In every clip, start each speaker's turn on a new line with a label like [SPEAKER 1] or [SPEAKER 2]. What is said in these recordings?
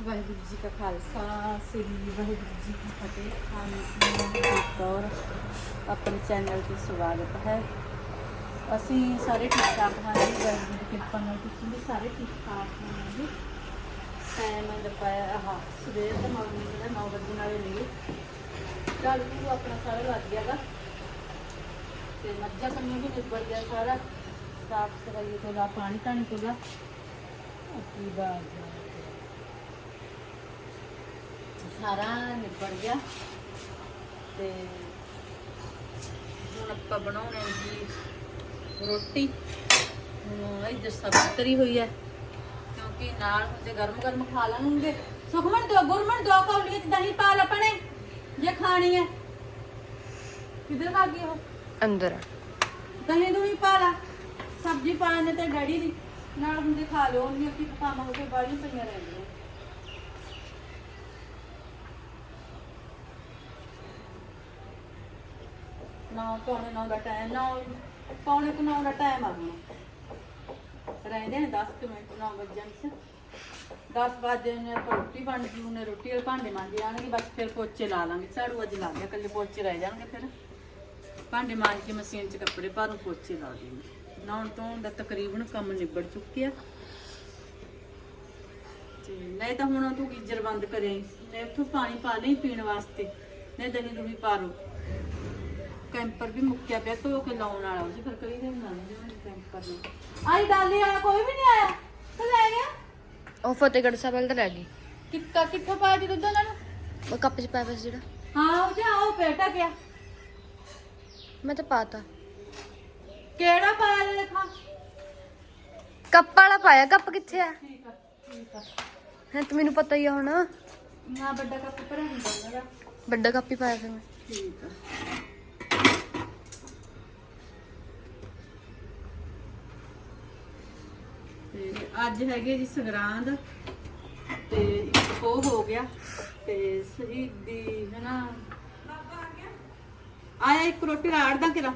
[SPEAKER 1] ਵਾਹਿਗੁਰੂ ਜੀ ਕਾ ਖਾਲਸਾ ਸ੍ਰੀ ਵਾਹਿਗੁਰੂ ਜੀ ਕੀ ਫਤਿਹ ਖਾਨ ਕੌਰ ਆਪਣੇ ਚੈਨਲ ਤੇ ਸਵਾਗਤ ਹੈ ਅਸੀਂ ਸਾਰੇ ਠੀਕ ਠਾਕ ਹਾਂ ਜੀ ਵਾਹਿਗੁਰੂ ਦੀ ਕਿਰਪਾ ਨਾਲ ਤੁਸੀਂ ਵੀ ਸਾਰੇ ਠੀਕ ਠਾਕ ਹੋਵੋਗੇ ਟਾਈਮ ਦੁਪਹਿਰ ਆਹ ਸਵੇਰ ਦਾ ਮਾਰਨਿੰਗ ਦਾ 9 ਵਜੇ ਨਾਲੇ ਲਈ ਚੱਲ ਵੀ ਆਪਣਾ ਸਾਰਾ ਲੱਗ ਗਿਆਗਾ ਤੇ ਮੱਝਾਂ ਕੰਨੀ ਵੀ ਨਿਬੜ ਗਿਆ ਸਾਰਾ। ਸਾਫ਼ ਸਫ਼ਾਈ ਤੋਂ ਲਾ ਪਾਣੀ ਤਾਣੀ ਤੋਂ ਲਾ ਅੱਕੀ ਬਾਤ ਸਾਰਾ ਨਿਬੜ ਗਿਆ। ਤੇ ਹੁਣ ਆਪਾਂ ਬਣਾਉਣੇ ਜੀ ਰੋਟੀ। ਇੱਧਰ ਸਬਜ਼ੀ ਤਰੀ ਹੋਈ ਹੈ ਕਿਉਂਕਿ ਨਾਲ ਹੁੰਦੇ ਗਰਮ ਗਰਮ ਖਾ ਲਾਂਗੇ। ਸੁਖਮਨ ਦੋ ਗੁਰਮਨ ਦੋ ਕੌਲੀਆਂ ਚ ਦਹੀਂ ਪਾ ਲਾ ਪਣੇ ਜੇ ਖਾਣੀ ਹੈ। ਕਿੱਧਰ ਭੱਗ ਗਈ ਉਹ?
[SPEAKER 2] ਅੰਦਰ।
[SPEAKER 1] ਦਹੀਂ ਦੂਈ ਪਾ ਲਾ। ਸਬਜ਼ੀ ਪਾਣੇ ਤੇ ਡੈਡੀ ਦੀ। ਨਾਲ ਹੁੰਦੇ ਖਾ ਲਿਓ ਉਹਨੀ ਅੱਕੀ ਪਕਾਵਾਂ ਹੋ ਕੇ ਬਾੜੀ ਪਈਆਂ ਰਹਿੰਦੀਆਂ। ਨਾ ਪੌਣੇ ਨੌ ਦਾ ਟਾਈਮ ਨਾ ਪੌਣੇ ਕੁ ਨੌ ਦਾ ਟਾਈਮ ਆ ਗਿਆ ਰਹਿੰਦੇ ਨੇ 10 ਕੁ ਮਿੰਟ 9 ਵਜਣ ਚ। 10 ਵਜੇ ਨੇ ਰੋਟੀ ਬਣ ਜੂ ਨੇ ਰੋਟੀ ਵਾਲੇ ਭਾਂਡੇ ਮਾਂਜੇ ਜਾਣਗੇ, ਬਸ ਫਿਰ ਪੋਚੇ ਲਾ ਲਾਂਗੇ। ਝਾੜੂ ਅੱਜ ਲਾ ਗਿਆ ਕੱਲੇ ਪੋਚੇ ਰਹਿ ਜਾਣਗੇ ਫਿਰ। ਭਾਂਡੇ ਮਾਂਜ ਕੇ ਮਸ਼ੀਨ 'ਚ ਕੱਪੜੇ ਪਾ ਨੂੰ ਪੋਚੇ ਲਾ ਦੇਣਗੇ ਨਹਾਉਣ ਤੋਂ ਦਾ ਤਕਰੀਬਨ ਕੰਮ ਨਿਬੜ ਚੁੱਕਿਆ। ਤੇ ਨਹੀਂ ਤਾਂ ਹੁਣ ਤੂੰ ਗੀਜ਼ਰ ਬੰਦ ਕਰਿਆ ਨਹੀਂ, ਉੱਥੋਂ ਪਾਣੀ ਪਾ ਲਈ ਪੀਣ ਵਾਸਤੇ। ਨਹੀਂ ਦਹੀਂ ਦੂਹੀ ਪਾ ਲਓ। ਕੈਂਪਰ ਵੀ ਮੁੱਕਿਆ ਪਿਆ ਧੋ ਕੇ ਲਾਉਣ ਵਾਲਾ ਉਹ ਫਿਰ ਕਈ ਦਿਨ ਨਹੀਂ ਕੈਂਪਰ ਨੂੰ। ਆਈ ਡਾਲੇ ਵਾਲਾ ਕੋਈ ਵੀ ਨਹੀਂ ਆਇਆ ਤੇ ਲੈ ਗਿਆ?
[SPEAKER 2] ਉਹ ਫਤਿਹਗੜ੍ਹ ਸਾਹਿਬ ਵੱਲ ਤਾਂ ਲੈ ਗਈ।
[SPEAKER 1] ਕਿੱਕਾ ਕਿੱਥੋਂ ਪਾਇਆ ਜੀ ਦੁੱਧ ਉਹਨਾਂ ਨੂੰ?
[SPEAKER 2] ਉਹ ਕੱਪ ਚ ਪਾਇਆ ਪਿਆ ਸੀ ਜਿਹੜਾ।
[SPEAKER 1] ਹਾਂ ਉਹ ਜਾ ਉਹ ਪੇਟਾ ਗਿਆ
[SPEAKER 2] ਮੈਂ ਤਾਂ ਪਾਤਾ।
[SPEAKER 1] ਕਿਹੜਾ ਪਾਇਆ ਲੈ ਦੇਖਾਂ?
[SPEAKER 2] ਕੱਪ ਵਾਲਾ ਪਾਇਆ ਕੱਪ ਕਿੱਥੇ ਆ?
[SPEAKER 1] ਠੀਕ ਆ ਠੀਕ ਆ।
[SPEAKER 2] ਹੈ ਤੇ ਮੈਨੂੰ ਪਤਾ ਹੀ ਆ ਹੁਣ।
[SPEAKER 1] ਨਾ ਵੱਡਾ ਕੱਪ ਭਰਿਆ ਹੁੰਦਾ ਉਹਨਾਂ ਦਾ
[SPEAKER 2] ਵੱਡਾ ਕੱਪ ਹੀ ਪਾਇਆ ਫਿਰ ਮੈਂ।
[SPEAKER 1] ਠੀਕ ਆ। ਤੇ ਅੱਜ ਹੈਗੇ ਜੀ ਸੰਗਰਾਂਦ ਤੇ ਇੱਕ ਉਹ ਹੋ ਗਿਆ ਤੇ ਸ਼ਹੀਦੀ ਹੈ ਆਇਆ ਇੱਕ ਰੋਟੀ ਰਾੜਦਾ ਕਿਰਾ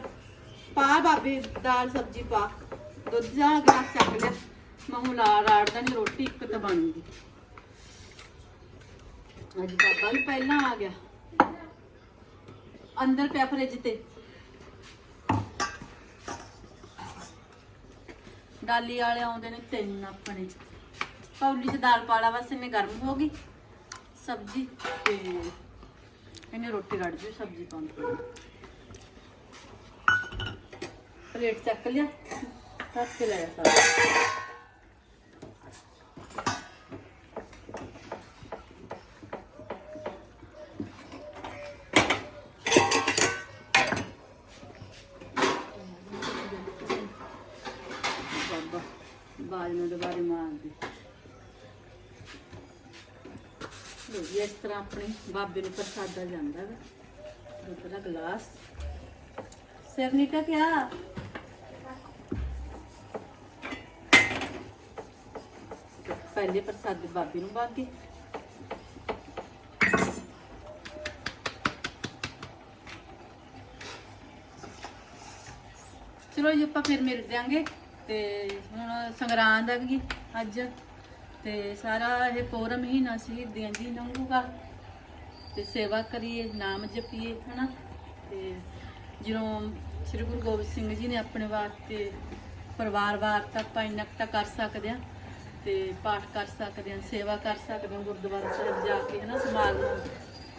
[SPEAKER 1] ਪਾ ਬਾਬੇ ਦਾਲ ਸਬਜੀ ਪਾ। ਦੁੱਧ ਦਾ ਗਲਾਸ ਚੱਕ ਲਿਆ। ਮਹੂ ਲਾ ਰਾੜਦਾ ਨਹੀਂ ਰੋਟੀ, ਇੱਕ ਤਾਂ ਬਣੂਗੀ ਅੱਜ ਬਾਬਾ ਵੀ ਪਹਿਲਾਂ ਆ ਗਿਆ। ਅੰਦਰ ਪਿਆ ਫਰਿੱਜ ਤੇ। ਡਾਲੀ ਵਾਲੇ ਆਉਂਦੇ ਨੇ ਤਿੰਨ ਆਪਣੇ। ਪੌਲੀ ਚ ਦਾਲ ਪਾਲਾ ਬਸ ਇਹਨੇ ਗਰਮ ਹੋ ਗਈ। ਸਬਜ਼ੀ ਤੇ ਇਹਨੇ ਰੋਟੀ ਕੱਢ ਦਿਓ ਸਬਜ਼ੀ ਪਾਉਣ ਪਲੇਟ ਚੱਕ ਲਿਆ, ਰੱਖ ਕੇ ਲੈ ਜਾ ਸਾਰਾ ਬਾਬਾ ਬਾਜ ਨੂੰ ਦੁਬਾਰੇ ਮਾਰਦੇ ਲੋ ਜੀ ਇਸ ਤਰ੍ਹਾਂ ਆਪਣੇ ਬਾਬੇ ਨੂੰ ਪ੍ਰਸਾਦਾ ਜਾਂਦਾ ਹੈ ਦੁੱਧ ਦਾ ਗਲਾਸ। ਸਿਰ ਨੀਟਾ ਕਿਆ ਪਹਿਲੇ ਪ੍ਰਸਾਦੇ ਬਾਬੇ ਨੂੰ ਬਾਗੇ ਚਲੋ ਜੀ, ਆਪਾਂ ਫਿਰ ਮਿਲ ਜਾਾਂਗੇ ਤੇ ਹੁਣ ਸੰਗਰਾਂਦ ਆ ਗਈ ਅੱਜ ਤੇ ਸਾਰਾ ਇਹ ਪੂਰਾ ਮਹੀਨਾ ਸ਼ਹੀਦੀਆਂ ਜੀ ਲੰਘੂਗਾ ਤੇ ਸੇਵਾ ਕਰੀਏ, ਨਾਮ ਜਪੀਏ, ਹਨਾ? ਤੇ ਜਦੋਂ ਸ੍ਰੀ ਗੁਰੂ ਗੋਬਿੰਦ ਸਿੰਘ ਜੀ ਨੇ ਆਪਣੇ ਵਾਸਤੇ ਪਰਿਵਾਰ ਵਾਰਤਾ ਆਪਾਂ ਇੰਨਾ ਕੁ ਤਾਂ ਕਰ ਸਕਦੇ ਆ ਤੇ ਪਾਠ ਕਰ ਸਕਦੇ ਆ ਸੇਵਾ ਕਰ ਸਕਦੇ ਆ ਗੁਰਦੁਆਰਾ ਸਾਹਿਬ ਜਾ ਕੇ, ਹਨਾ? ਸਮਾਗਮ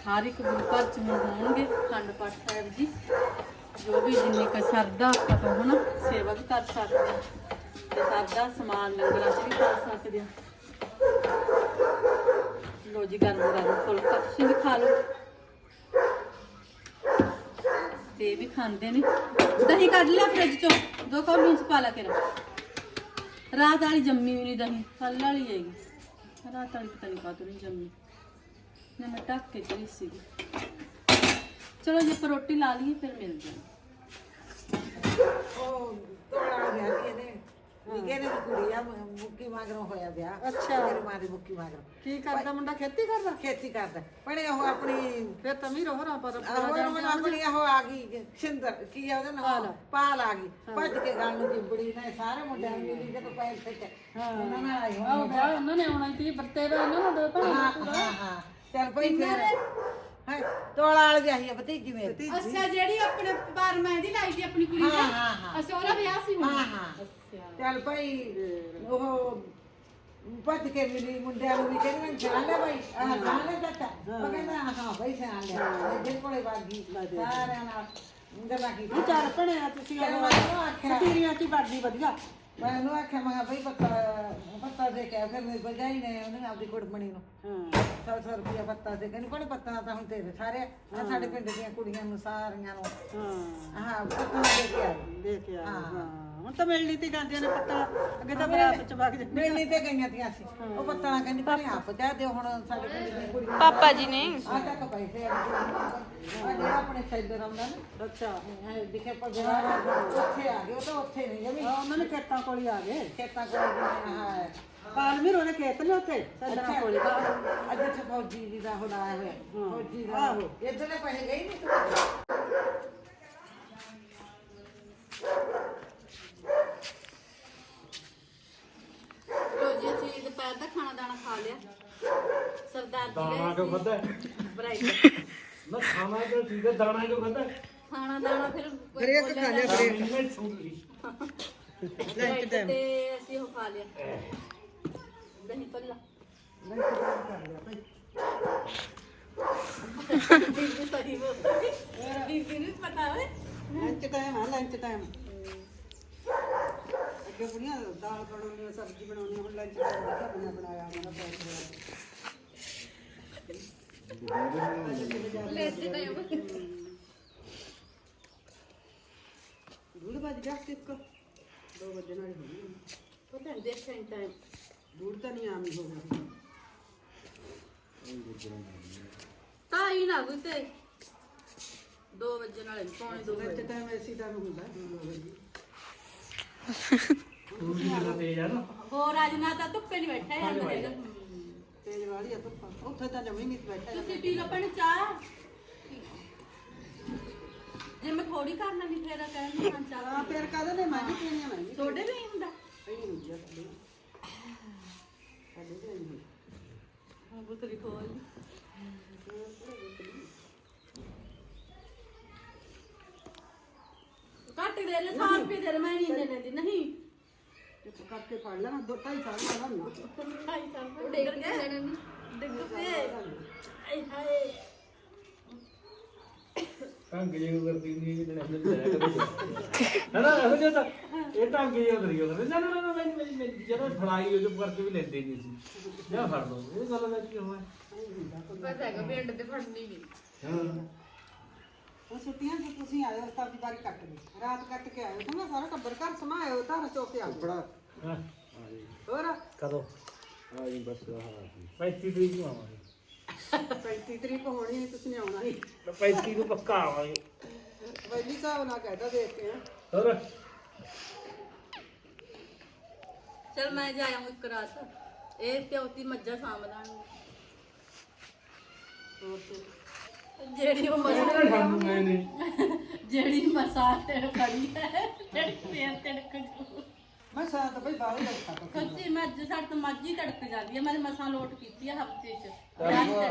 [SPEAKER 1] ਹਰ ਇੱਕ ਗੁਰੂ ਘਰ ਚ ਹੁਣ ਹੋਣਗੇ ਖੰਡ ਪਾਠ ਸਾਹਿਬ ਜੀ। ਜੋ ਵੀ ਜਿੰਨੀ ਕੁ ਸਰਦਾ ਆਪਾਂ ਤੋਂ ਹਨਾ? ਸੇਵਾ ਵੀ ਕਰ ਸਕਦੇ ਆ ਤੇ ਸਰਦਾ ਸਮਾਨ ਲੰਗਰਾਂ ਚ ਵੀ ਕਰ ਸਕਦੇ ਆ ਲੋ ਜੀ ਗਰਮ ਗਰਮ ਫੁਲਕਾ ਤੁਸੀਂ ਵੀ ਖਾ ਲਓ। ਤੇ ਇਹ ਵੀ ਖਾਂਦੇ ਨੇ। ਦਹੀਂ ਕੱਢ ਲਿਆ ਫ੍ਰਿਜ ਚੋਂ। ਦੋ ਕੌਲੀਆਂ ਚ ਪਾ ਲਾ ਕੇ ਰੱਖ। ਰਾਤ ਵਾਲੀ ਜੰਮੀ ਵੀ ਨਹੀਂ ਦਹੀਂ। ਕੱਲ ਵਾਲੀ ਹੈਗੀ। ਰਾਤ ਵਾਲੀ ਪਤਾ ਨਹੀਂ ਕਾਹਤੋਂ ਨਹੀਂ ਜੰਮੀ। ਨਾ ਮੈਂ ਢੱਕ ਕੇ ਚਲੀ ਸੀਗੀ। ਚਲੋ ਜੇ ਆਪਾਂ ਰੋਟੀ ਲਾ ਲਈਏ, ਫਿਰ ਮਿਲਦੇ ਹਾਂ।
[SPEAKER 3] ਉਹ ਤੋੜਾ ਗਿਆ ਇਹਦੇ। ਵੀ ਕਹਿੰਦੇ ਵੀ ਕੁੜੀ ਆ ਮੁ- ਮੁੱਕੀ ਮਗਰੋਂ ਹੋਇਆ ਵਿਆਹ।
[SPEAKER 4] ਅੱਛਾ।
[SPEAKER 3] ਮੇਰੀ ਮਾਂ ਦੀ ਮੁੱਕੀ ਮਗਰੋਂ।
[SPEAKER 4] ਕੀ ਕਰਦਾ ਮੁੰਡਾ? ਖੇਤੀ ਕਰਦਾ?
[SPEAKER 3] ਖੇਤੀ ਕਰਦਾ। ਪੜੇ ਉਹ ਆਪਣੀ
[SPEAKER 4] ਫਿਰ ਤਾਂ ਵੀ ਰੋ ਰਾ ਪਰ
[SPEAKER 3] ਹੋਰ ਹੁਣ ਆਪਣੀ ਉਹ ਆ ਗਈ ਸਿੰਦਰ ਕੀ ਆ ਉਹਦਾ ਨਾਮ? ਪਾਲ। ਆ ਗਈ। ਭੱਜ ਕੇ ਗੱਲ ਨੂੰ ਚਿੰਬੜੀ ਨੇ ਸਾਰੇ ਮੁੰਡਿਆਂ ਨੂੰ ਮਿਲੀ ਜਦੋਂ ਪੈਰ ਤੇ ਉਹਨਾਂ ਨਾਲ ਆਈ ਹੋਣੀ।
[SPEAKER 4] ਆਹ ਉਹਨਾਂ ਨੇ ਆਉਣਾ ਸੀ ਵਰਤੇ ਵੇ ਉਹਨਾਂ ਨੂੰ ਦੇ ਭੈਣ
[SPEAKER 3] ਹਾਂ ਹਾਂ ਹਾਂ। ਚੱਲ ਭਈ ਫੇਰ। ਹੈ ਤੋਲਾ ਵਾਲ ਵਿਆਹੀ ਆ ਭਤੀਜੀ ਮੇਰੀ।
[SPEAKER 1] ਅੱਛਾ ਜਿਹੜੀ ਆਪਣੇ ਬਾਰ ਮਹਿੰਦੀ ਲਾਈ ਸੀ ਆਪਣੀ ਕੁੜੀ
[SPEAKER 3] ਹਾਂ ਹਾਂ ਹਾਂ।
[SPEAKER 1] ਅੱਛਾ ਉਹਦਾ ਵਿਆਹ ਸੀ ਹੁਣ?
[SPEAKER 3] ਹਾਂ ਹਾਂ। ਚੱਲ ਭਾਈ ਉਹ ਭੱਜ ਕੇ ਮਿਲੀ ਮੁੰਡਿਆਂ ਨੂੰ ਵੀ ਕਹਿੰਦੇ ਮੈਂ ਜਾਣ ਲਿਆ ਭਾਈ। ਆਹ ਜਾਣ ਲਿਆ ਚਾਚਾ। ਉਹ ਕਹਿੰਦਾ ਹਾਂ ਭਾਈ ਜਾਣ ਲਿਆ। ਜੇ ਕੋਲੇ ਵਾਗੀ ਸਾਰਿਆਂ ਨਾਲ ਗੱਲਾਂ ਕੀਤੀ
[SPEAKER 4] ਚਾਰ ਭਣੇ ਆ ਤੁਸੀਂ
[SPEAKER 3] ਚੱਲ ਆਖਿਆ।
[SPEAKER 4] ਚ ਵਧੀਆ।
[SPEAKER 3] ਮੈਂ ਉਹਨੂੰ ਆਖਿਆ ਮੈਂ ਕਿਹਾ ਭਾਈ ਪੱਤਾ ਪੱਤਾ ਦੇ ਕੇ ਆ। ਫਿਰ ਮੇਰੀ ਭਜਾਈ ਨੇ ਉਹਨੇ ਆਪਦੀ ਕੁੜਮਣੀ ਨੂੰ।
[SPEAKER 4] ਹਾਂ।
[SPEAKER 3] ਸੌ ਸੌ ਰੁਪਇਆ ਪੱਤਾ ਦੇ ਕਹਿੰਦੀ ਕੋਣ ਪੱਤਾ ਤਾਂ ਹੁਣ ਤੇਰੇ ਸਾਰੇ ਆਹ ਸਾਡੇ ਪਿੰਡ ਦੀਆਂ ਕੁੜੀਆਂ ਨੂੰ ਸਾਰੀਆਂ ਨੂੰ।
[SPEAKER 4] ਹਾਂ।
[SPEAKER 3] ਹਾਂ ਪੱਤਾ ਦੇ ਕੇ ਆਈ
[SPEAKER 4] ਦੇ ਕੇ ਆ ਹਾਂ। ਹੁਣ ਤਾਂ ਮਿਲਣੀ ਤੇ ਜਾਂਦੀਆਂ ਨੇ ਪੱਤਾ। ਅੱਗੇ ਤਾਂ ਬਰਾਤ ਚ ਵਗ ਜਾਂਦੇ
[SPEAKER 3] ਮਿਲਣੀ ਤੇ ਗਈਆਂ ਤੀਆਂ ਸੀ। ਉਹ ਪੱਤਾ ਕਹਿੰਦੀ ਭਾਵੇਂ ਆਪ ਜਾ ਦਿਓ ਹੁਣ ਸਾਡੇ ਪਿੰਡ
[SPEAKER 2] ਪਾਪਾ ਜੀ ਨੇ।
[SPEAKER 3] ਆ ਤੱਕ ਪੈਸੇ ਆ। ਜਿਹੜਾ ਆਪਣੇ ਸੈਲਰ ਆਉਂਦਾ ਨਾ।
[SPEAKER 4] ਅੱਛਾ।
[SPEAKER 3] ਇਹ ਦਿਖੇ ਪਰ ਜਿਹੜਾ ਉੱਥੇ ਆ ਗਏ ਉਹ ਤਾਂ ਉੱਥੇ ਨਹੀਂ ਜਮੀ
[SPEAKER 4] ਆ ਉਹਨਾਂ ਨੇ ਖੇਤਾਂ ਕੋਲ ਹੀ ਆ ਗਏ।
[SPEAKER 3] ਖੇਤਾਂ ਕੋਲ ਜਿਵੇਂ ਹਾਂ।
[SPEAKER 4] ਕਾਲਮੀਰ ਉਹਨੇ ਖੇਤ ਨੇ ਉੱਥੇ? ਸੱਜਣਾ ਕੋਲ ਹੀ।
[SPEAKER 3] ਅੱਜ ਇੱਥੇ ਫੌਜੀ ਜੀ ਦਾ ਹੁਣ ਆਇਆ ਹੋਇਆ। ਫੌਜੀ ਦਾ।
[SPEAKER 4] ਆਹੋ।
[SPEAKER 3] ਇੱਧਰ ਦੇ ਪੈਸੇ ਗਏ ਨਹੀਂ ਤੂੰ?
[SPEAKER 1] ਲੋ ਜੀ ਅਸੀਂ ਦੁਪਹਿਰ ਦਾ ਖਾਣਾ ਦਾਣਾ ਖਾ ਲਿਆ। ਸਰਦਾਰ ਜੀ
[SPEAKER 5] ਦਾਣਾ ਕਿਉਂ ਖਾਦਾ
[SPEAKER 1] ਬਰਾਈਟ
[SPEAKER 5] ਨਾ ਖਾਣਾ ਤਾਂ ਠੀਕ ਹੈ? ਦਾਣਾ ਕਿਉਂ ਖਾਦਾ
[SPEAKER 1] ਖਾਣਾ ਦਾਣਾ ਫਿਰ
[SPEAKER 3] ਬ੍ਰੇਕ ਖਾ ਲਿਆ ਬ੍ਰੇਕ।
[SPEAKER 5] ਮੈਂ ਲਈ
[SPEAKER 1] ਲੰਚ ਤੇ ਅਸੀਂ ਉਹ ਖਾ ਲਿਆ। ਦਹੀਂ ਪੱਲਾ ਬੀਬੀ ਸਹੀ ਬੋਲਦੀ। ਬੀਬੀ ਨੂੰ ਪਤਾ ਹੋਵੇ।
[SPEAKER 4] ਲੰਚ ਟਾਈਮ ਆ ਲੰਚ ਟਾਈਮ ਅੱਗੇ ਬੁੜੀਆਂ ਦਾਲ ਬਣਾਉਣੀ ਸਬਜ਼ੀ ਬਣਾਉਣੀ ਹੁਣ ਲੰਚ ਦਾ ਬਣਾ ਬਣਾਇਆ ਉਹਨਾਂ ਦਾ ਦੂੜ ਵੱਜ ਗਿਆ ਕਿੱਕ ਦੋ ਵਜੇ ਨਾਲ ਹੀ ਹੋਣੀ।
[SPEAKER 1] ਪਤਾ ਨਹੀਂ ਦੇਖਣ ਟਾਈਮ
[SPEAKER 4] ਦੂੜ ਤਾਂ ਨਹੀਂ ਆਮੀ ਹੋ ਗਈ
[SPEAKER 1] ਤਾਂ ਹੀ ਨਾ ਕੋਈ ਤੇ। 2 ਵਜੇ ਨਾਲ ਪੌਣੇ 2 ਵਜੇ
[SPEAKER 4] ਟਾਈਮ ਐਸੀ ਟਾਈਮ ਹੁੰਦਾ ਦੋ ਵਜੇ
[SPEAKER 5] ਤੂੰ ਵੀ ਜਿਹੜਾ ਤੇਜ਼ ਆ ਨਾ
[SPEAKER 1] ਹੋਰ ਅੱਜ ਨਾ ਤਾਂ ਧੁੱਪੇ ਨਹੀਂ ਬੈਠਾ ਜਾਂਦਾ ਹੈਗਾ
[SPEAKER 4] ਤੇਜ ਵਾਲੀ ਆ ਧੁੱਪਾਂ। ਉੱਥੇ ਤਾਂ ਜਮੀ ਨਹੀਂ ਬੈਠਾ
[SPEAKER 1] ਤੁਸੀਂ ਪੀ ਲਓ ਪਾਣੀ ਚਾਹ। ਜੇ ਮੈਂ ਥੋੜੀ ਕਰਨਾ ਨਹੀਂ ਫੇਰ ਕਹਿੰਦੀ ਹਾਂ ਚਾਹ
[SPEAKER 4] ਆ ਫਿਰ ਕਾਹਦੇ ਨੇ ਮੈਂ ਵੀ ਪੀਣੀ ਆ ਮੈਂ ਵੀ
[SPEAKER 1] ਤੁਹਾਡੇ ਵੀ ਨਹੀਂ ਹੁੰਦਾ
[SPEAKER 4] ਪਈ ਹੁੰਦੀ ਆ ਸਾਡੇ ਸਾਡੇ ਤੇ ਨਹੀਂ ਹੁੰਦੀ
[SPEAKER 1] ਹਾਂ ਬੁਤਰੀ ਖੋਲ ਕੱਟ ਦੇ ਲੈ ਸਾਹ ਪੀ ਦੇ ਮੈਂ ਨਹੀਂ ਇੰਨੇ ਲੈਂਦੀ ਨਹੀਂ
[SPEAKER 4] ਚੁੱਪ ਕਰਕੇ ਪੜ ਲੈਣਾ ਦੋ ਢਾਈ ਸਾਲ ਦਾ ਨਾ।
[SPEAKER 1] ਡਿੱਗ ਗਏ ਡਿੱਗ ਪਏ ਆਏ ਹਾਏ।
[SPEAKER 5] ਢੰਗ ਜੇ ਕਰਦੀ ਨਹੀਂ ਕਿ ਅੰਦਰ ਜਾਇਆ ਕਦੇ ਹਨਾ ਇਹੋ ਜਿਹਾ ਤਾਂ ਇਹ ਢੰਗ ਜੇ ਕਰੀ ਕਰਦੇ ਨਾ। ਨਾ ਨਾ ਮੈਂ ਮੈਂ ਜਦੋਂ ਫੜਾਈ ਉਹ ਜੋ ਕਰਕੇ ਵੀ ਲੈਂਦੇ ਨਹੀਂ ਸੀ। ਜਾਂ ਫੜ ਦੋ ਇਹ ਗੱਲ ਦਾ ਕੀ ਹੋਇਆ?
[SPEAKER 1] ਪਤਾ ਹੈਗਾ ਪਿੰਡ ਤੇ ਫੜਨੀ ਵੀ
[SPEAKER 5] ਹਾਂ।
[SPEAKER 4] ਉਹ ਛੁੱਟੀਆਂ ਚ ਤੁਸੀਂ ਆਏ ਹੋ ਤਾਂ ਦੀ ਵਾਰੀ ਕੱਟ ਲਈ ਰਾਤ ਕੱਟ ਕੇ ਆਏ ਹੋ ਸਾਰਾ ਟੱਬਰ ਘਰ ਸਮਾਏ ਹੋ ਤਾਂ ਚੋ ਕੇ ਆ ਬੜਾ
[SPEAKER 5] ਹਾਂ
[SPEAKER 4] ਹੋਰ?
[SPEAKER 5] ਕਦੋਂ? ਹਾਂ ਜੀ ਬਸ ਹਾਂ 35 ਤਰੀਕ ਨੂੰ ਆਵਾਂਗੇ।
[SPEAKER 4] 35 ਤਰੀਕ ਹੋਣੀ ਹੈ ਤੁਸੀਂ ਆਉਣਾ ਹੀ।
[SPEAKER 5] 35 ਨੂੰ ਪੱਕਾ ਆਵਾਂਗੇ।
[SPEAKER 4] ਪਹਿਲੀ ਹਿਸਾਬ ਨਾਲ ਕਹਿਦਾ ਦੇਖ ਕੇ ਆ
[SPEAKER 5] ਹੋਰ?
[SPEAKER 1] ਚਲ ਮੈਂ ਜਾਇਆ ਹੂੰ ਇੱਕ ਰਾਤ। ਇਹ ਪਿਉਤੀ ਮੱਝਾਂ ਜਿਹੜੀ ਉਹ ਮਸਾਂ
[SPEAKER 5] ਮੈਂ ਨਹੀਂ।
[SPEAKER 1] ਜਿਹੜੀ ਮਸਾਂ ਤੇ ਖੜੀ ਹੈ ਜਿਹੜੀ ਫੇਰ ਤੜਕ ਜੂ।
[SPEAKER 4] ਮੈਂ ਸਾਂ ਤਾਂ ਬਈ ਬਾਹਰ ਹੀ ਰੱਖਾ ਤਾ
[SPEAKER 1] ਸੱਚੀ ਮੱਝ ਸਾਡੇ ਤੋਂ ਮੱਝ ਹੀ ਤੜਕ ਜਾਂਦੀ ਹੈ ਮੈਂ ਮਸਾਂ ਲੋਟ ਕੀਤੀ ਹੈ ਹਫ਼ਤੇ ਚ।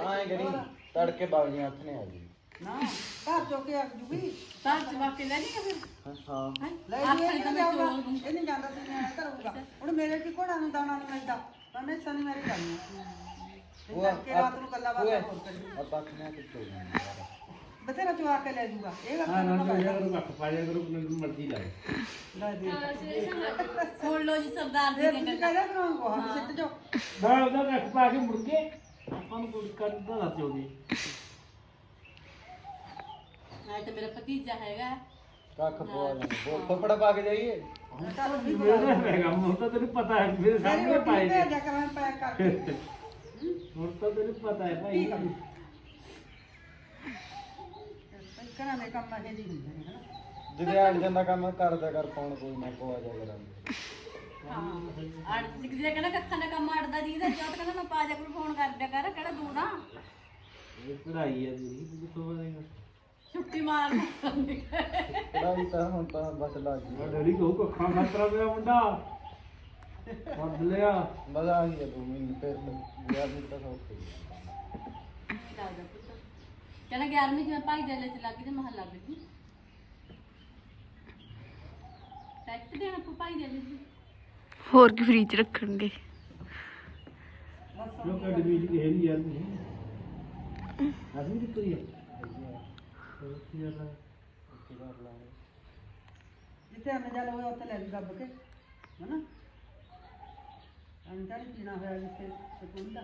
[SPEAKER 6] ਆਏ ਕਰੀ ਤੜਕੇ ਬਾਗੀਆਂ ਹੱਥ ਨੇ ਆ ਜੀ
[SPEAKER 4] ਨਾ ਘਰ ਚੋ ਕੇ ਆ ਜੂਗੀ।
[SPEAKER 1] ਤਾਂ ਜਵਾ ਕੇ ਲੈ ਨਹੀਂ ਫਿਰ?
[SPEAKER 6] ਹਾਂ
[SPEAKER 1] ਹੈਂ?
[SPEAKER 4] ਲੈ
[SPEAKER 1] ਆਖਰ
[SPEAKER 4] ਜੀ
[SPEAKER 1] ਤਾਂ
[SPEAKER 4] ਇਹ
[SPEAKER 1] ਮੈਂ
[SPEAKER 4] ਜਾਊਗਾ
[SPEAKER 1] ਚੋਲ ਨੂੰ
[SPEAKER 4] ਇਹ ਨਹੀਂ ਜਾਂਦਾ ਸੀ ਮੈਂ ਕਰੂਗਾ ਹੁਣ ਮੇਰੇ ਕੀ ਘੋੜਾ ਨੂੰ ਦਾਣਾ ਨਹੀਂ ਮਿਲਦਾ ਮੈਂ ਮੈਂ ਸਨੀ ਮੇਰੇ ਕਰਨੀ
[SPEAKER 6] ਉਹ
[SPEAKER 4] ਕਰਕੇ ਰਾਤ ਨੂੰ ਕੱਲਾ ਵਾਲਾ ਹੋਰ ਕਰੀ
[SPEAKER 6] ਆ ਪੱਖ ਨੇ ਕਿੱਥੇ ਜਾਣਾ?
[SPEAKER 4] ਬਥੇਰਾ ਚਵਾ ਕੇ ਲੈ ਜੂਗਾ। ਇਹ ਗੱਲ
[SPEAKER 5] ਹਾਂ ਨਾ ਨਾ ਯਾਰ ਰੱਖ ਪਾਇਆ ਕਰੋ ਮੈਨੂੰ ਮਰਜ਼ੀ ਲਾਏ
[SPEAKER 4] ਲੈ ਦੇ।
[SPEAKER 1] ਸੁਣ ਲਓ ਜੀ ਸਰਦਾਰ
[SPEAKER 4] ਜੇ
[SPEAKER 1] ਜੀ
[SPEAKER 4] ਤੁਸੀਂ
[SPEAKER 1] ਨੇ।
[SPEAKER 4] ਕਹਦੇ ਬਣਾਉਂਗਾ ਹਾਂ। ਸਿੱਟ ਜੋ
[SPEAKER 5] ਮੈਂ ਉਹਦਾ ਰੱਖ ਪਾ ਕੇ ਮੁੜ ਕੇ ਆਪਾਂ ਨੂੰ ਕੁਝ ਕਰਦਾ ਨਾ ਚਾਹੁੰਦੀ
[SPEAKER 1] ਮੈਂ ਤੇ ਮੇਰਾ ਭਤੀਜਾ ਹੈਗਾ।
[SPEAKER 6] ਕੱਖ ਪਵਾ ਲੈਣਾ ਬੋਲ ਥੋਪੜਾ ਪਾ ਕੇ ਜਾਈਏ?
[SPEAKER 5] ਮੇਰਾ ਹੈਗਾ ਹੁਣ ਤਾਂ ਤੈਨੂੰ ਪਤਾ ਹੈ ਮੇਰੇ ਸਾਹਮਣੇ ਪਾਏ
[SPEAKER 4] ਭੇਜ ਜਾ ਕਰਾਂ ਪੈਕ ਕਰਕੇ।
[SPEAKER 5] ਹੁਣ ਤਾਂ ਤੈਨੂੰ ਪਤਾ ਹੈ ਭਾਈ।
[SPEAKER 4] ਘਰਾਂ ਦੇ ਕੰਮ ਇਹ ਜੀ ਹੁੰਦੇ ਨੇ ਹਨਾ?
[SPEAKER 6] ਜਿਹਦੇ ਆਣ ਜਾਂਦਾ ਕੰਮ ਕਰਦਾ ਕਰ ਪਾਉਣ ਕੋਈ ਨਾ ਪਵਾ ਜਾ ਕਰਾਂਗੇ
[SPEAKER 1] ਅੜ ਜੇ ਕਹਿੰਦਾ ਕੱਖਾਂ ਦਾ ਕੰਮ ਅੜਦਾ ਜੀ ਦਾ ਜੋਤ ਕਹਿੰਦਾ ਮੈਂ ਪਾ ਜਾ ਕੋਲ ਫੋਨ ਕਰ ਦਿਆ ਕਰ ਕਿਹੜਾ ਦੂਰ ਆ
[SPEAKER 5] ਇਹ ਪੜਾਈ ਹੈ ਜੀ ਤੂੰ ਕਿੱਥੋਂ ਬਣੇਗਾ
[SPEAKER 1] ਛੁੱਟੀ ਮਾਰ
[SPEAKER 6] ਪੜਾਈ ਤਾਂ ਹੁਣ ਤਾਂ ਬਸ ਲੱਗ ਗਈ।
[SPEAKER 5] ਡੈਡੀ ਕਹੂ ਕੱਖਾਂ ਖਾਤਰਾ ਪਿਆ ਮੁੰਡਾ। ਵੱਧ ਲਿਆ।
[SPEAKER 6] ਮਜ਼ਾ ਆ ਗਿਆ ਦੋ ਮਹੀਨੇ ਫਿਰ ਯਾਰ ਨਹੀਂ ਤਾਂ ਸੌਖੀ
[SPEAKER 1] ਕਹਿੰਦਾ 11ਵੀਂ ਚ ਮੈਂ ਭਾਈ ਦੇ ਚ ਲੱਗ ਜੇ ਮਹੱਲਾ ਲੱਗ ਜੀ ਟੈਕਟ ਦੇਣਾ ਆਪਾਂ ਭਾਈ ਦੇ ਚ
[SPEAKER 2] ਹੋਰ ਕੀ ਫ੍ਰੀ ਚ ਰੱਖਣਗੇ?
[SPEAKER 5] ਜੋ ਕੱਢ ਵੀ ਜੀ ਹੈ ਨਹੀਂ ਯਾਰ ਨਹੀਂ ਅਸੀਂ ਵੀ ਕਰੀਏ ਕੀ ਯਾਰ
[SPEAKER 4] ਜਿੱਥੇ ਅੰਨ ਜਲ ਹੋਇਆ ਉੱਥੇ ਲੈ ਲਈ ਦੱਬ ਕੇ ਹਨਾ? ਜਲ ਪੀਣਾ ਹੋਇਆ ਜਿੱਥੇ ਸਕੂਲ ਦਾ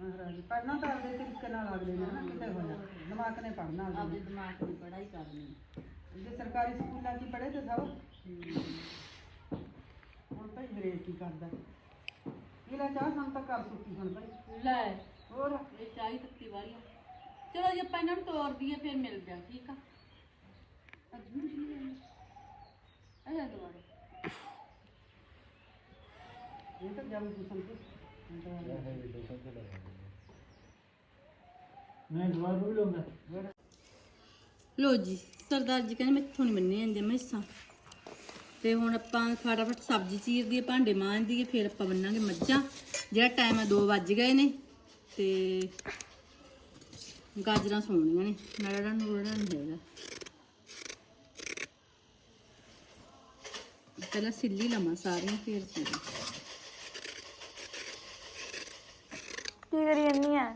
[SPEAKER 4] ਮਹਾਰਾਜ ਪੜਨਾ ਤਾਂ ਆਪਦੇ ਤਰੀਕੇ ਨਾਲ ਅਗਲੇ ਨੇ ਨਾ ਕਿਤੇ ਹੋਇਆ। ਦਿਮਾਗ ਨੇ ਪੜਨਾ
[SPEAKER 1] ਆਪਦੇ
[SPEAKER 4] ਆਪਦੇ
[SPEAKER 1] ਦਿਮਾਗ ਦੀ ਪੜ੍ਹਾਈ ਕਰਨੀ।
[SPEAKER 4] ਜੇ ਸਰਕਾਰੀ ਸਕੂਲਾਂ 'ਚ ਹੀ ਪੜ੍ਹੇ ਤੇ ਸਭ? ਹੁਣ ਭਾਈ ਗ੍ਰੇਡ ਕੀ ਕਰਦਾ। ਇਹਦਾ ਚਾਹ ਸਾਨੂੰ ਤਾਂ ਕਰ ਸੁੱਕੀ ਹੁਣ ਭਾਈ।
[SPEAKER 1] ਲੈ
[SPEAKER 4] ਹੋਰ?
[SPEAKER 1] ਇਹ ਚਾਹੀ ਤੱਤੀ ਵਾਲੀ ਆ। ਚਲੋ ਜੇ ਆਪਾਂ ਇਹਨਾਂ ਨੂੰ ਤੋੜ ਦਈਏ ਫਿਰ ਮਿਲ ਜਾ ਠੀਕ ਆ? ਅੱਜ ਵੀ ਨਹੀਂ ਆਇਆ ਦੁਬਾਰਾ
[SPEAKER 4] ਇਹ ਤਾਂ ਜਾਊ ਤੇ
[SPEAKER 5] ਮੈਂ ਜਵਾਬ ਵੀ ਲਾਉਂਦਾ
[SPEAKER 1] ਲੋ ਜੀ, ਸਰਦਾਰ ਜੀ ਕਹਿੰਦੇ ਮੈਥੋਂ ਨਹੀਂ ਮੰਨੇ ਜਾਂਦੇ ਮੈਸਾਂ। ਤੇ ਹੁਣ ਆਪਾਂ ਫਟਾਫਟ ਸਬਜ਼ੀ ਚੀਰ ਦੀਏ ਭਾਂਡੇ ਮਾਂਜ ਦੀਏ ਫਿਰ ਆਪਾਂ ਬੰਨਾਂਗੇ ਮੱਝਾਂ। ਜਿਹੜਾ ਟਾਈਮ ਆ 2 ਵੱਜ ਗਏ ਨੇ। ਤੇ ਗਾਜਰਾਂ ਸੋਹਣੀਆਂ ਨੇ। ਨੜੜਾ ਨੂੜਾ ਨਹੀਂ ਹੈਗਾ। ਪਹਿਲਾਂ ਸਿੱਲੀ ਲਵਾਂ ਸਾਰੀਆਂ, ਫਿਰ ਚੀਰਾਂ
[SPEAKER 2] ਕੀ ਕਰੀ ਜਾਂਦੀ ਆ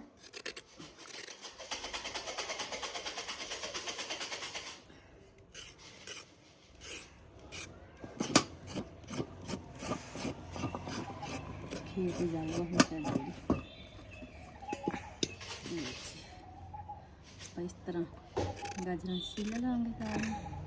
[SPEAKER 1] ਖੇਤ ਜਾਊਗਾ ਹੁਣ ਚੱਲ ਇਸ ਤਰ੍ਹਾਂ ਗਾਜਰਾਂ ਛਿੱਲ ਲਾਂਗੇ ਸਾਰੀਆਂ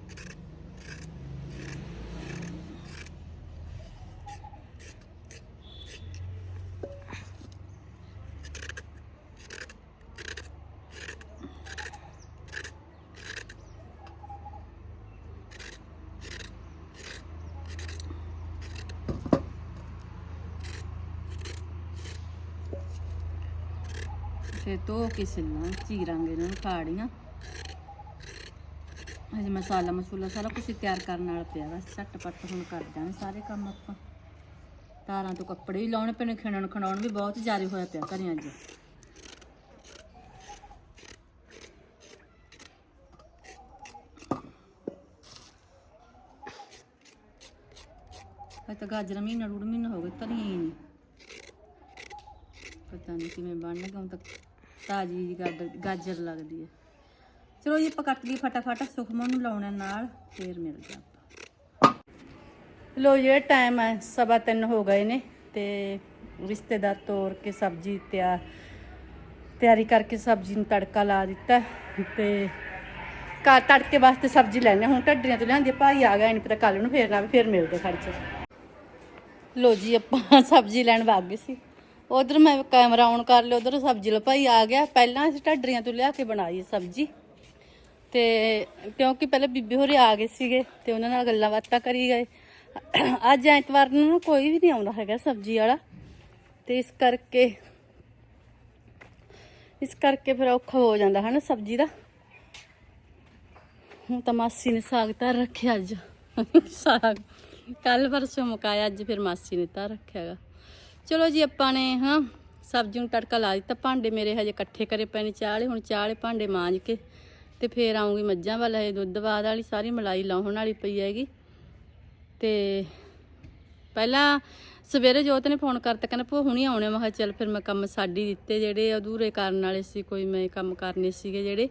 [SPEAKER 1] ਤੇ ਧੋ ਕੇ ਸਿੱਲਾਂ ਚੀਰਾਂਗੇ ਇਹਨਾਂ ਨੂੰ ਫਾੜੀਆਂ ਹਜੇ ਮਸਾਲਾ ਮਸੂਲਾ ਸਾਰਾ ਕੁਝ ਤਿਆਰ ਕਰਨ ਵਾਲਾ ਪਿਆ ਬਸ ਝਟਪਟ ਹੁਣ ਕਰ ਦਾਂਗੇ ਸਾਰੇ ਕੰਮ ਆਪਾਂ। ਤਾਰਾਂ ਤੋਂ ਕੱਪੜੇ ਵੀ ਲਾਉਣੇ ਪੈਣੇ ਖਿਣਨ ਖਣਾਉਣ ਵੀ ਬਹੁਤ ਜ਼ਿਆਦਾ ਹੋਇਆ ਪਿਆ ਘਰੇ ਅੱਜ। ਇਹ ਤਾਂ ਗਾਜਰਾਂ ਮਹੀਨਾ ਡੂਢ ਮਹੀਨਾ ਹੋ ਗਿਆ ਧਨੀਆ ਹੀ ਨਹੀਂ। ਪਤਾ ਨਹੀਂ ਕਿਵੇਂ ਬਣਨਗਾ ਹੁਣ ਤੱਕ ਤਾਜੀ ਜੀ ਗਾਜਰ ਗਾਜਰ ਲੱਗਦੀ ਹੈ। ਚਲੋ ਜੀ ਆਪਾਂ ਕੱਟ ਲਈ ਫਟਾਫਟ ਸੁਖਮਨ ਨੂੰ ਲਾਉਣਾ ਨਾਲ ਫੇਰ ਮਿਲਦੇ ਆਪਾਂ। ਲੋ ਜਿਹੜਾ ਟਾਈਮ ਹੈ ਸਵਾ ਤਿੰਨ ਹੋ ਗਏ ਨੇ ਤੇ ਰਿਸ਼ਤੇਦਾਰ ਤੋਰ ਕੇ ਸਬਜ਼ੀ ਤਿਆਰ ਤਿਆਰੀ ਕਰਕੇ ਸਬਜ਼ੀ ਨੂੰ ਤੜਕਾ ਲਾ ਦਿੱਤਾ ਤੇ ਕਾ ਤੜਕੇ ਵਾਸਤੇ ਸਬਜ਼ੀ ਲੈਣੇ ਹੁਣ ਢੱਡੀਆਂ ਤੋਂ ਲਿਆਂਦੀ ਆ, ਭਾਈ ਆ ਗਿਆ ਨਹੀਂ ਪਤਾ ਕੱਲ ਨੂੰ ਫੇਰ ਨਾ ਫੇਰ ਮਿਲਦੇ ਖਰਚ। ਲੋ ਜੀ ਆਪਾਂ ਸਬਜ਼ੀ ਲੈਣ ਵਗ ਗਏ ਸੀ। ਉਧਰ ਮੈਂ ਕੈਮਰਾ ਔਨ ਕਰ ਲਿਆ, ਉਧਰ ਸਬਜ਼ੀ ਲੋ ਭਾਈ ਆ ਗਿਆ। ਪਹਿਲਾਂ ਅਸੀਂ ਢੱਡਰੀਆਂ ਤੋਂ ਲਿਆ ਕੇ ਬਣਾਈ ਸਬਜ਼ੀ। ਤੇ ਕਿਉਂਕਿ ਪਹਿਲੇ ਬੀਬੀ ਹੋਰੇ ਆ ਗਏ ਸੀਗੇ ਤੇ ਉਹਨਾਂ ਨਾਲ ਗੱਲਾਂ ਬਾਤਾਂ ਕਰੀ ਗਏ। ਅੱਜ ਐਤਵਾਰ ਨੂੰ ਨਾ ਕੋਈ ਵੀ ਨਹੀਂ ਆਉਂਦਾ ਹੈਗਾ ਸਬਜ਼ੀ ਵਾਲਾ। ਤੇ ਇਸ ਕਰਕੇ ਇਸ ਕਰਕੇ ਫਿਰ ਔਖਾ ਹੋ ਜਾਂਦਾ ਹੈ ਨਾ ਸਬਜ਼ੀ ਦਾ। ਹੁਣ ਤਾਂ ਮਾਸੀ ਨੇ ਸਾਗ ਧਰ ਰੱਖਿਆ ਅੱਜ। ਸਾਗ ਕੱਲ ਪਰਸੋਂ ਮੁਕਾਇਆ, ਅੱਜ ਫਿਰ ਮਾਸੀ ਨੇ ਧਰ ਰੱਖਿਆਗਾ ਚਲੋ ਜੀ ਆਪਾਂ ਨੇ, ਹਾਂ, ਸਬਜ਼ੀ ਨੂੰ ਤੜਕਾ ਲਾ ਦਿੱਤਾ, ਭਾਂਡੇ ਮੇਰੇ ਹਜੇ ਇਕੱਠੇ ਕਰੇ ਪਏ ਨੇ ਚਾਹ ਵਾਲੇ ਹੁਣ ਚਾਹ ਵਾਲੇ ਭਾਂਡੇ ਮਾਂਜ ਕੇ ਤੇ ਫੇਰ ਆਉਂਗੀ ਮੱਝਾਂ ਵਾਲਾ ਇਹ ਦੁੱਧ ਬਾਦ ਵਾਲੀ ਸਾਰੀ ਮਲਾਈ ਲਾਉਣ ਵਾਲੀ ਪਈ ਹੈਗੀ। ਤੇ ਪਹਿਲਾਂ ਸਵੇਰੇ ਜੋਤ ਨੇ ਫੋਨ ਕਰਤਾ, ਕਹਿੰਦਾ ਭੋ ਹੁਣੀ ਆਉਣੇ, ਮੈਂ ਕਿਹਾ ਚੱਲ ਫਿਰ ਮੈਂ ਕੰਮ ਸਾਡੀ ਦਿੱਤੇ ਜਿਹੜੇ ਅਧੂਰੇ ਕਰਨ ਵਾਲੇ ਸੀ, ਕੋਈ ਮੈਂ ਕੰਮ ਕਰਨੇ ਸੀਗੇ ਜਿਹੜੇ।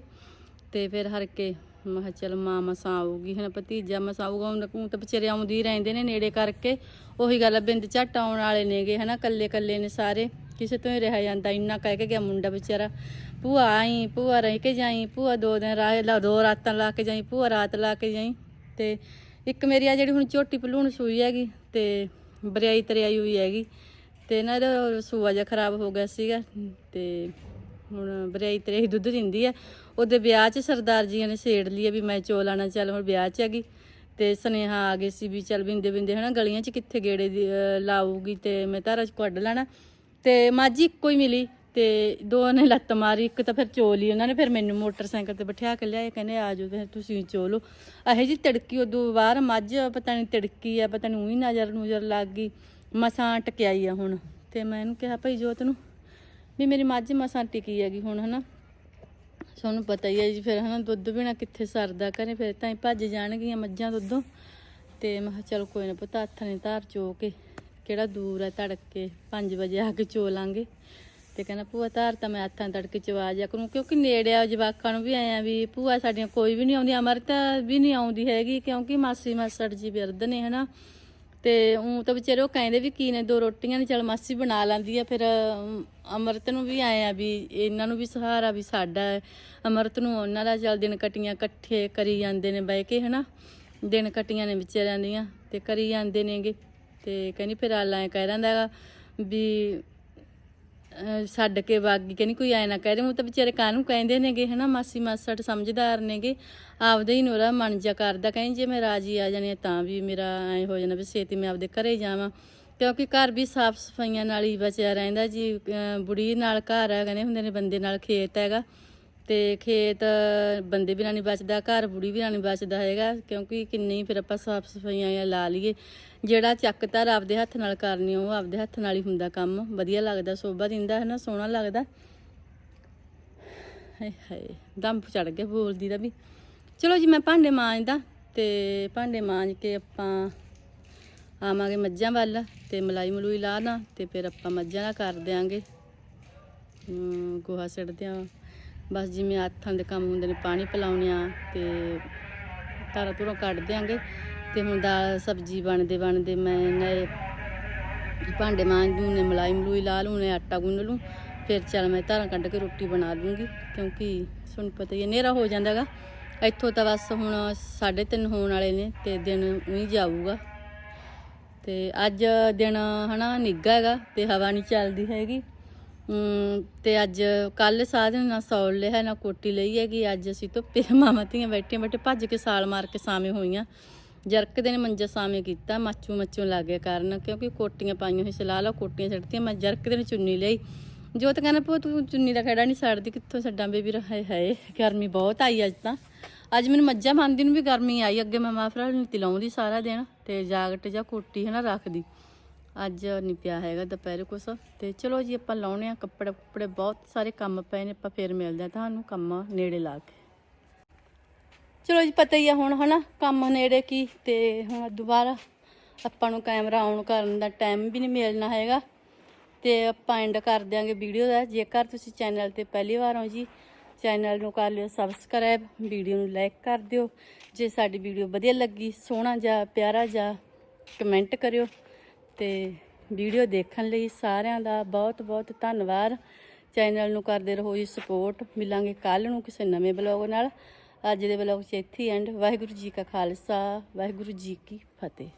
[SPEAKER 1] ਤੇ ਫਿਰ ਹਰ ਕੇ ਮੈਂ ਕਿਹਾ ਚੱਲ ਮਾਂ ਮਸਾਂ ਆਊਗੀ ਹੁਣ ਭਤੀਜਾ ਮਸਾਂ ਆਊਗਾ ਉਹਨਾਂ ਨੂੰ ਤਾਂ ਵਿਚਾਰੇ ਆਉਂਦੀ ਰਹਿੰਦੇ ਨੇ ਨੇੜੇ ਕਰਕੇ। ਉਹੀ ਗੱਲ ਆ, ਬਿੰਦ ਝੱਟ ਆਉਣ ਵਾਲੇ ਨੇਗੇ ਹਨਾ ਕੱਲੇ ਕੱਲੇ ਨੇ ਸਾਰੇ। ਕਿਸੇ ਤੋਂ ਹੀ ਰਹਿ ਜਾਂਦਾ ਇੰਨਾ ਕਹਿ ਕੇ ਗਿਆ ਮੁੰਡਾ ਵਿਚਾਰਾ। ਭੂਆ ਆਈ ਭੂਆ ਰਹਿ ਕੇ ਜਾਈ? ਭੂਆ ਦੋ ਦਿਨ ਰਾਹ ਲਾ ਦੋ ਰਾਤਾਂ ਲਾ ਕੇ ਜਾਈ ਭੂਆ ਰਾਤ ਲਾ ਕੇ ਜਾਈ। ਤੇ ਇੱਕ ਮੇਰੀ ਆ ਜਿਹੜੀ ਹੁਣ ਝੋਟੀ ਭਲੂਣ ਸੂਈ ਹੈਗੀ ਤੇ ਬਰਿਆਈ ਤਰਿਆਈ ਹੋਈ ਹੈਗੀ। ਤੇ ਨਾ ਇਹਦਾ ਸੂਆ ਜਿਹਾ ਖਰਾਬ ਹੋ ਗਿਆ ਸੀਗਾ ਤੇ ਹੁਣ ਬਰਿਆਈ ਤਰਿਆਈ ਦੁੱਧ ਦਿੰਦੀ ਹੈ ਉਹਦੇ ਵਿਆਹ 'ਚ ਸਰਦਾਰ ਜੀਆਂ ਨੇ ਛੇੜ ਲਈ ਹੈ ਵੀ ਮੈਂ ਚੋ ਲਾਣਾ ਚੱਲ ਹੁਣ ਵਿਆਹ 'ਚ ਹੈਗੀ। ਤੇ ਸੁਨੇਹਾ ਆ ਗਏ ਸੀ ਵੀ ਚੱਲ ਬਿੰਦੇ ਬਿੰਦੇ ਹਨਾ ਗਲੀਆਂ 'ਚ ਕਿੱਥੇ ਗੇੜੇ ਦੀ, ਲਾਊਗੀ ਤੇ ਮੈਂ ਧਾਰਾ 'ਚ ਕੱਢ ਲੈਣਾ। ਤੇ ਮਾਝੀ ਇੱਕੋ ਹੀ ਮਿਲੀ ਤੇ ਦੋ ਨੇ ਲੱਤ ਮਾਰੀ ਇੱਕ ਤਾਂ ਫਿਰ ਚੋ ਲਈ ਉਹਨਾਂ ਨੇ ਫਿਰ ਮੈਨੂੰ ਮੋਟਰਸਾਈਕਲ ਤੇ ਬਿਠਾ ਕੇ ਲਿਆਏ ਕਹਿੰਦੇ ਆ ਜਾਓ ਤੇ ਤੁਸੀਂ ਚੋ ਲਓ ਇਹੋ ਜੀ ਤੜਕੀ ਉਦੋਂ ਬਾਹਰ ਮੱਝ ਪਤਾ ਨਹੀਂ ਤੜਕੀ ਆ ਪਤਾ ਨਹੀਂ ਉਹੀ ਨਜ਼ਰ ਨੂਜ਼ਰ ਲੱਗ ਗਈ। ਮਸਾਂ ਟਕਿਆਈ ਆ ਹੁਣ। ਤੇ ਮੈਂ ਇਹਨੂੰ ਕਿਹਾ ਭਾਈ ਜੋਤ ਨੂੰ ਵੀ ਮੇਰੀ ਮੱਝ ਮਸਾਂ ਟਿਕੀ ਹੈਗੀ ਹੁਣ, ਹਨਾ। ਤੁਹਾਨੂੰ ਪਤਾ ਹੀ ਹੈ ਜੀ, ਫਿਰ, ਹਨਾ, ਦੁੱਧ ਬਿਨਾ ਕਿੱਥੇ ਸਰਦਾ ਘਰੇ ਫਿਰ ਤਾਂ ਹੀ ਭੱਜ ਜਾਣਗੀਆਂ ਮੱਝਾਂ ਦੁੱਧੋਂ। ਤੇ ਮੈਂ ਕਿਹਾ, ਚਲ ਕੋਈ ਨਾ ਪੁੱਤ, ਹੱਥ ਨੇ ਧਾਰ ਚੋ ਕੇ, ਕਿਹੜਾ ਦੂਰ ਹੈ ਤੜਕੇ 5 ਵਜੇ ਆ ਕੇ ਚੋ ਲਾਂਗੇ। ਤੇ ਕਹਿੰਦਾ, ਭੂਆ, ਧਾਰ ਤਾਂ ਮੈਂ ਹੱਥਾਂ ਤੜਕੇ ਚਵਾ ਜਾ ਕਰੂੰ, ਕਿਉਂਕਿ ਨੇੜੇ ਆ ਜਵਾਕਾਂ ਨੂੰ ਵੀ ਆਇਆ ਵੀ, ਭੂਆ ਸਾਡੀਆਂ ਕੋਈ ਵੀ ਨਹੀਂ ਆਉਂਦੀ ਅਮਰਤ ਵੀ ਨਹੀਂ ਆਉਂਦੀ ਹੈਗੀ, ਕਿਉਂਕਿ ਮਾਸੀ ਮਾਸੜ ਜੀ ਬਿਰਧ ਨੇ, ਹਨਾ। ਤੇ ਉਹ ਤਾਂ ਵਿਚਾਰੇ ਉਹ ਕਹਿੰਦੇ ਵੀ ਕੀ ਨੇ ਦੋ ਰੋਟੀਆਂ ਨੇ ਚਲ ਮਾਸੀ ਬਣਾ ਲੈਂਦੀ ਆ ਫਿਰ ਅਮ, ਅਮਰਤ ਨੂੰ ਵੀ ਆਏ ਆ ਵੀ ਇਹਨਾਂ ਨੂੰ ਵੀ ਸਹਾਰਾ ਵੀ ਸਾਡਾ ਹੈ। ਅਮਰਤ ਨੂੰ ਉਹਨਾਂ ਦਾ ਚਲ ਦਿਨ ਕਟੀਆਂ ਇਕੱਠੇ ਕਰੀ ਜਾਂਦੇ ਨੇ ਬਹਿ ਕੇ ਹਨਾ ਦਿਨ ਕਟੀਆਂ ਨੇ ਵਿਚਾਰਿਆਂ ਦੀਆਂ ਤੇ ਕਰੀ ਜਾਂਦੇ ਨੇਗੇ ਤੇ ਕਹਿੰਦੀ ਫਿਰ ਆਲਾ ਕਹਿ ਰਹਿੰਦਾ ਹੈਗਾ ਵੀ ਛੱਡ ਕੇ ਬਾਗੀ ਕਹਿੰਦੀ ਕੋਈ ਐ ਨਾ ਕਹਿ ਦੇ। ਉਹ ਤਾਂ ਵਿਚਾਰੇ ਕਾਹਨੂੰ ਕਹਿੰਦੇ ਨੇਗੇ, ਹਨਾ? ਮਾਸੀ ਮਾਸੜ ਸਮਝਦਾਰ ਨੇਗੇ। ਆਪਦੇ ਹੀ ਨੋਰਾ ਮਨ ਜਾ ਕਰਦਾ। ਕਹਿੰਦੀ ਜੇ ਮੈਂ ਰਾਜੀ ਆ ਜਾਣੀ ਤਾਂ ਵੀ ਮੇਰਾ ਐ ਹੋ ਜਾਣਾ ਵੀ ਛੇਤੀ ਮੈਂ ਆਪਦੇ ਘਰੇ ਜਾਵਾਂ। ਕਿਉਂਕਿ ਘਰ ਵੀ ਸਾਫ਼ ਸਫਾਈਆਂ ਨਾਲ ਹੀ ਬਚਿਆ ਰਹਿੰਦਾ ਜੀ। ਬੁੜੀ ਨਾਲ ਘਰ ਹੈ ਕਹਿੰਦੇ ਹੁੰਦੇ ਨੇ ਬੰਦੇ ਨਾਲ ਖੇਤ ਹੈਗਾ। ਤੇ ਖੇਤ ਬੰਦੇ ਬਿਨਾਂ ਨਹੀਂ ਬਚਦਾ ਘਰ ਬੁੜੀ ਬਿਨਾਂ ਨਹੀਂ ਬਚਦਾ ਹੈਗਾ ਕਿਉਂਕਿ ਕਿੰਨੀ ਫਿਰ ਆਪਾਂ ਸਾਫ਼ ਸਫਾਈਆਂ ਜਾਂ ਲਾ ਲਈਏ। ਜਿਹੜਾ ਚੱਕ ਚੱਕਤਾਰ ਆਪਦੇ ਹੱਥ ਨਾਲ ਕਰਨੀ ਉਹ ਆਪਦੇ ਹੱਥ ਨਾਲ ਹੀ ਹੁੰਦਾ ਕੰਮ। ਵਧੀਆ ਲੱਗਦਾ ਸੋਭਾ ਦਿੰਦਾ ਹੈ ਨਾ ਸੋਹਣਾ ਲੱਗਦਾ। ਹਾਏ ਹਾਏ ਦਮ ਚੜ ਗਿਆ ਬੋਲਦੀ ਦਾ ਵੀ। ਚਲੋ ਜੀ ਮੈਂ ਭਾਂਡੇ ਮਾਂਜਦਾ ਤੇ ਭਾਂਡੇ ਮਾਂਜ ਕੇ ਆਪਾਂ ਆਵਾਂਗੇ ਮੱਝਾਂ ਵੱਲ ਤੇ ਮਲਾਈ ਮਲੂਈ ਲਾ ਨਾ ਤੇ ਫਿਰ ਆਪਾਂ ਮੱਝਾਂ ਦਾ ਕਰ ਦਿਆਂਗੇ। ਹਮ, ਗੋਹਾ ਸਿੱਟਦੇ ਆ ਬਸ ਜਿਵੇਂ ਹੱਥਾਂ ਦੇ ਕੰਮ ਹੁੰਦੇ ਨੇ, ਪਾਣੀ ਪਿਲਾਉਣੇ ਆ ਤੇ ਤਾਰਾ ਤੁਰੋਂ ਕੱਢ ਦਿਆਂਗੇ ਤੇ ਹੁਣ ਦਾਲ ਸਬਜ਼ੀ ਬਣਦੇ ਬਣਦੇ ਮੈਂ ਨਏ ਭਾਂਡੇ ਮਾਂਜ ਦੂੰ ਨੇ ਮਲਾਈ ਮਲੂਈ ਲਾ ਲੂੰ, ਨੇ ਆਟਾ ਗੁੰਨ ਲੂੰ, ਫਿਰ ਚੱਲ ਮੈਂ ਧਾਰਾਂ ਕੱਢ ਕੇ ਰੋਟੀ ਬਣਾ ਲੂੰਗੀ ਕਿਉਂਕਿ ਤੁਹਾਨੂੰ ਪਤਾ ਹੀ ਹੈ, ਹਨੇਰਾ ਹੋ ਜਾਂਦਾਗਾ। ਇੱਥੋਂ ਤਾਂ ਬਸ ਹੁਣ 3:30 ਹੋਣ ਵਾਲੇ ਨੇ ਤੇ ਦਿਨ ਉਹੀ ਜਾਊਗਾ। ਤੇ ਅੱਜ ਦਿਨ ਹਨਾ ਨਿੱਘਾ ਹੈਗਾ ਤੇ ਹਵਾ ਨਹੀਂ ਚੱਲਦੀ ਹੈਗੀ। ਤੇ ਅੱਜ ਕੱਲ ਸਾਧਨ ਨਾ ਸੌਲ ਲਿਆ, ਨਾ ਕੋਟੀ ਲਈ ਹੈਗੀ। ਅੱਜ ਅਸੀਂ ਧੁੱਪੇ ਮਾਮਾ ਧੀਆਂ ਬੈਠੀਆਂ, ਬੈਠੇ ਭੱਜ ਕੇ ਸਾਲ ਮਾਰ ਕੇ ਸਾਵੇਂ ਹੋਈਆਂ। ਜਰਕਦੇ ਨੇ ਮੰਜਾ ਸਾਵੇਂ ਕੀਤਾ, ਮਾਚੂ ਮੱਚੂ ਲੱਗ ਗਿਆ ਕਾਰਨ, ਕਿਉਂਕਿ ਕੋਟੀਆਂ ਪਾਈਆਂ ਹੋਈ ਸਲਾਹ ਲਾ ਕੋਟੀਆਂ ਛੱਡਤੀਆਂ ਮੈਂ ਜਰਕਦੇ ਨੇ ਚੁੰਨੀ ਲਈ। ਜੋਤ ਕਹਿੰਦਾ ਪੋ ਤੂੰ ਚੁੰਨੀ ਦਾ ਖੜਾ ਨਹੀਂ ਛੱਡਦੀ ਕਿੱਥੋਂ ਛੱਡਾਂ ਬੇਬੀ ਰਹੇ ਹਾਏ, ਗਰਮੀ ਬਹੁਤ ਆਈ ਅੱਜ ਤਾਂ। ਅੱਜ ਮੈਨੂੰ ਮੱਝਾਂ ਮੰਨਦੀ ਨੂੰ ਵੀ ਗਰਮੀ ਆਈ, ਅੱਗੇ ਮੈਂ ਮਾਫਰਾ ਨਹੀਂ ਤਿਲਾਉਂਦੀ ਸਾਰਾ ਦਿਨ, ਤੇ ਜਾਗਟ ਜਾਂ ਕੋਟੀ ਹੈ ਨਾ ਰੱਖਦੀ। ਅੱਜ ਨਹੀਂ ਪਿਆ ਹੈਗਾ ਦੁਪਹਿਰ ਕੁਛ। ਤੇ ਚਲੋ ਜੀ, ਆਪਾਂ ਲਾਉਣੇ ਆ ਕੱਪੜੇ ਕੁੱਪੜੇ, ਬਹੁਤ ਸਾਰੇ ਕੰਮ ਪਏ ਨੇ, ਆਪਾਂ ਫੇਰ ਮਿਲਦੇ ਆ ਤੁਹਾਨੂੰ ਕੰਮ ਨੇੜੇ ਲਾ ਕੇ। ਚਲੋ ਜੀ, ਪਤਾ ਹੀ ਆ ਹੁਣ, ਹਨਾ, ਕੰਮ ਨੇੜੇ ਕੀ, ਤੇ ਹੁਣ ਦੁਬਾਰਾ ਆਪਾਂ ਨੂੰ ਕੈਮਰਾ ਆਨ ਕਰਨ ਦਾ ਟਾਈਮ ਵੀ ਨਹੀਂ ਮਿਲਣਾ ਹੈਗਾ। ਤੇ ਆਪਾਂ ਐਂਡ ਕਰ ਦਿਆਂਗੇ ਵੀਡੀਓ ਦਾ। ਜੇਕਰ ਤੁਸੀਂ ਚੈਨਲ ਤੇ ਪਹਿਲੀ ਵਾਰ ਹੋ ਜੀ ਚੈਨਲ ਨੂੰ ਕਰ ਲਿਓ ਸਬਸਕ੍ਰਾਈਬ ਵੀਡੀਓ ਨੂੰ ਲਾਈਕ ਕਰ ਦਿਓ। ਜੇ ਸਾਡੀ ਵੀਡੀਓ ਵਧੀਆ ਲੱਗੀ, ਸੋਹਣਾ ਜਾਂ ਪਿਆਰਾ ਜਾਂ ਕਮੈਂਟ ਕਰਿਓ। ਤੇ ਵੀਡੀਓ ਦੇਖਣ ਲਈ ਸਾਰਿਆਂ ਦਾ ਬਹੁਤ ਬਹੁਤ ਧੰਨਵਾਦ। ਚੈਨਲ ਨੂੰ ਕਰਦੇ ਰਹੋ ਜੀ ਸਪੋਰਟ ਮਿਲਾਂਗੇ ਕੱਲ ਨੂੰ ਕਿਸੇ ਨਵੇਂ ਬਲੌਗ ਨਾਲ। ਅੱਜ ਦੇ ਬਲੌਗ 'ਚ ਇੱਥੇ ਐਂਡ ਵਾਹਿਗੁਰੂ ਜੀ ਕਾ ਖਾਲਸਾ, ਵਾਹਿਗੁਰੂ ਜੀ ਕੀ ਫਤਿਹ।